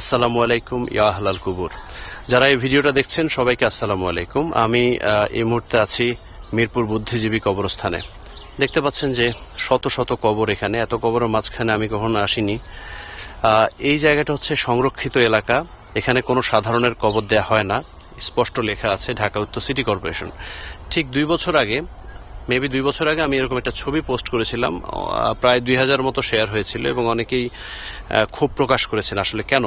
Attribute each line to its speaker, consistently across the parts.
Speaker 1: আসসালামু আলাইকুম, ইয়া আহলাল কুবুর। যারা এই ভিডিওটা দেখছেন, সবাইকে আসসালামু আলাইকুম। আমি এই মুহূর্তে আছি মিরপুর বুদ্ধিজীবী কবরস্থানে। দেখতে পাচ্ছেন যে শত শত কবর এখানে। এত কবরের মাঝখানে আমি কখনো আসিনি। এই জায়গাটা হচ্ছে সংরক্ষিত এলাকা। এখানে কোনো সাধারণের কবর দেয়া হয় না। স্পষ্ট লেখা আছে, ঢাকা উত্তর সিটি কর্পোরেশন। ঠিক দুই বছর আগে মেবি দুই বছর আগে আমি এরকম একটা ছবি পোস্ট করেছিলাম প্রায় দুই হাজার মতো শেয়ার হয়েছিল এবং অনেকেই ক্ষোভ প্রকাশ করেছেন আসলে কেন?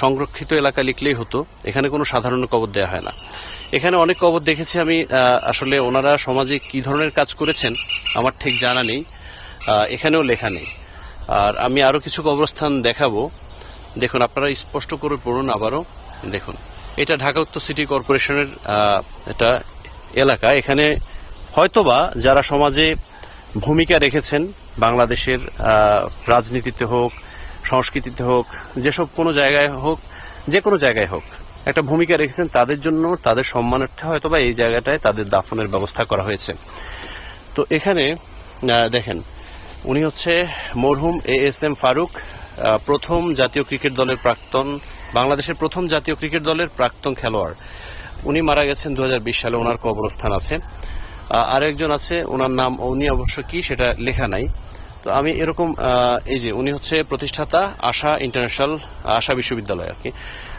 Speaker 1: সংরক্ষিত এলাকা লিখলেই হতো, এখানে কোনো সাধারণ কবর দেওয়া হয় না। এখানে অনেক কবর দেখেছি আমি আসলে ওনারা সমাজে কি ধরনের কাজ করেছেন, আমার ঠিক জানা নেই এখানেও লেখা নেই। আর আমি আরও কিছু কবরস্থান দেখাবো। দেখুন, আপনারা স্পষ্ট করে পড়ুন আবারও। দেখুন, এটা ঢাকা উত্তর সিটি কর্পোরেশনের এটা এলাকা। এখানে হয়তোবা যারা সমাজে ভূমিকা রেখেছেন, বাংলাদেশের রাজনীতিতে হোক, সংস্কৃতিতে হোক, যেসব কোনো জায়গায় হোক, যে কোনো জায়গায় হোক, একটা ভূমিকা রেখেছেন, তাদের জন্য তাদের সম্মানার্থে হয়তোবা এই জায়গাটায় তাদের দাফনের ব্যবস্থা করা হয়েছে। তো এখানে দেখেন, উনি হচ্ছে মরহুম এ এস এম ফারুক প্রথম জাতীয় ক্রিকেট দলের প্রাক্তন, বাংলাদেশের প্রথম জাতীয় ক্রিকেট দলের প্রাক্তন খেলোয়াড়। উনি মারা গেছেন দু হাজার বিশ সালে, ওনার কবরস্থান আছে। আরেকজন আছে, ওনার নাম উনি অবশ্য কি সেটা লেখা নাই। তো আমি এরকম এই যে উনি হচ্ছে প্রতিষ্ঠাতা আশা ইন্টারন্যাশনাল, আশা বিশ্ববিদ্যালয় আর কি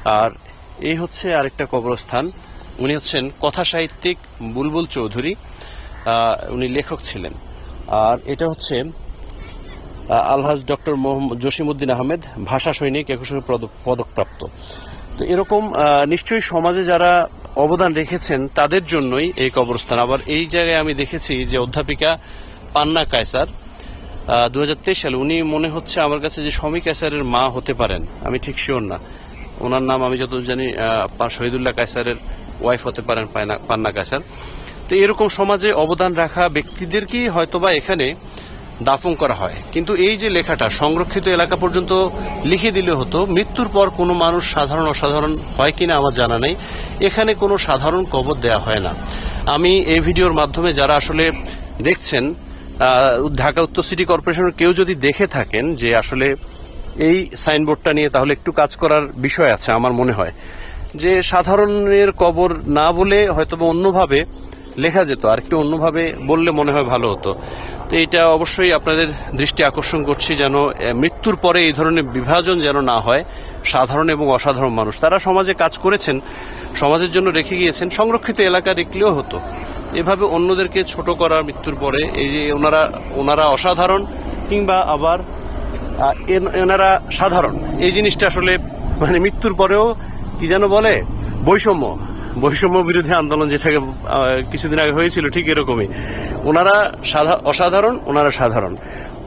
Speaker 1: আর এই হচ্ছে আরেকটা কবরস্থান। উনি হচ্ছেন কথা সাহিত্যিক বুলবুল চৌধুরী উনি লেখক ছিলেন। আর এটা হচ্ছে আলহাজ ডক্টর মোহাম্মদ জসিমউদ্দিন আহমেদ, ভাষা সৈনিক, একুশে পদক- পদকপ্রাপ্ত। তো এরকম নিশ্চয়ই সমাজে যারা অবদান রেখেছেন তাদের জন্যই এই কবরস্থান। আবার এই জায়গায় আমি দেখেছি যে অধ্যাপিকা পান্না কায়সার দুহাজার তেইশ সালে উনি মনে হচ্ছে আমার কাছে যে সমী কায়সারের মা হতে পারেন। আমি ঠিক শিওর না। ওনার নাম আমি যত জানি শহীদুল্লাহ কায়সারের ওয়াইফ হতে পারেন পান্না কায়সার। তো এরকম সমাজে অবদান রাখা ব্যক্তিদেরকেই হয়তোবা এখানে দাফন করা হয়। কিন্তু এই যে লেখাটা সংরক্ষিত এলাকা পর্যন্ত লিখে দিলে হতো, মৃত্যুর পর কোনো মানুষ সাধারণ অসাধারণ হয় কিনা আমার জানা নেই। এখানে কোনো সাধারণ কবর দেয়া হয় না। আমি এই ভিডিওর মাধ্যমে যারা আসলে দেখছেন ঢাকা উত্তর সিটি কর্পোরেশনের কেউ যদি দেখে থাকেন যে আসলে এই সাইনবোর্ডটা নিয়ে তাহলে একটু কাজ করার বিষয় আছে আমার মনে হয়। যে সাধারণের কবর না বলে হয়তোবা অন্যভাবে লেখা যেত, আর একটু অন্যভাবে বললে মনে হয় ভালো হতো। তো এটা অবশ্যই আপনাদের দৃষ্টি আকর্ষণ করছি যেন মৃত্যুর পরে এই ধরনের বিভাজন যেন না হয়, সাধারণ এবং অসাধারণ মানুষ। তারা সমাজে কাজ করেছেন, সমাজের জন্য রেখে গিয়েছেন, সংরক্ষিত এলাকা রেখলেও হতো। এভাবে অন্যদেরকে ছোট করা মৃত্যুর পরে, এই যে ওনারা ওনারা অসাধারণ কিংবা আবার এনারা সাধারণ। এই জিনিসটা আসলে মানে মৃত্যুর পরেও কি যেন বলে, বৈষম্য। বৈষম্য বিরোধী আন্দোলন যেটাকে কিছুদিন আগে হয়েছিল ঠিক এরকমই। ওনারা সাধা- অসাধারণ, ওনারা সাধারণ।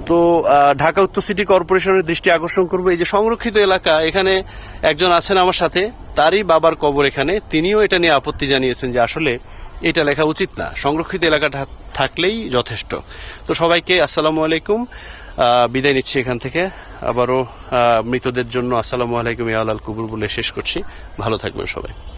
Speaker 1: তো ঢাকা উত্তর সিটি কর্পোরেশনের দৃষ্টি আকর্ষণ করব। এই যে সংরক্ষিত এলাকা, এখানে একজন আছেন আমার সাথে, তারই বাবার কবর এখানে। তিনিও এটা নিয়ে আপত্তি জানিয়েছেন যে আসলে এটা লেখা উচিত না। সংরক্ষিত এলাকাটা থাকলেই যথেষ্ট। তো সবাইকে আসসালামু আলাইকুম। বিদায় নিচ্ছি এখান থেকে। আবারও মৃতদের জন্য আসসালামু আলাইকুম ইয়াল কুবুর বলে শেষ করছি। ভালো থাকবেন সবাই।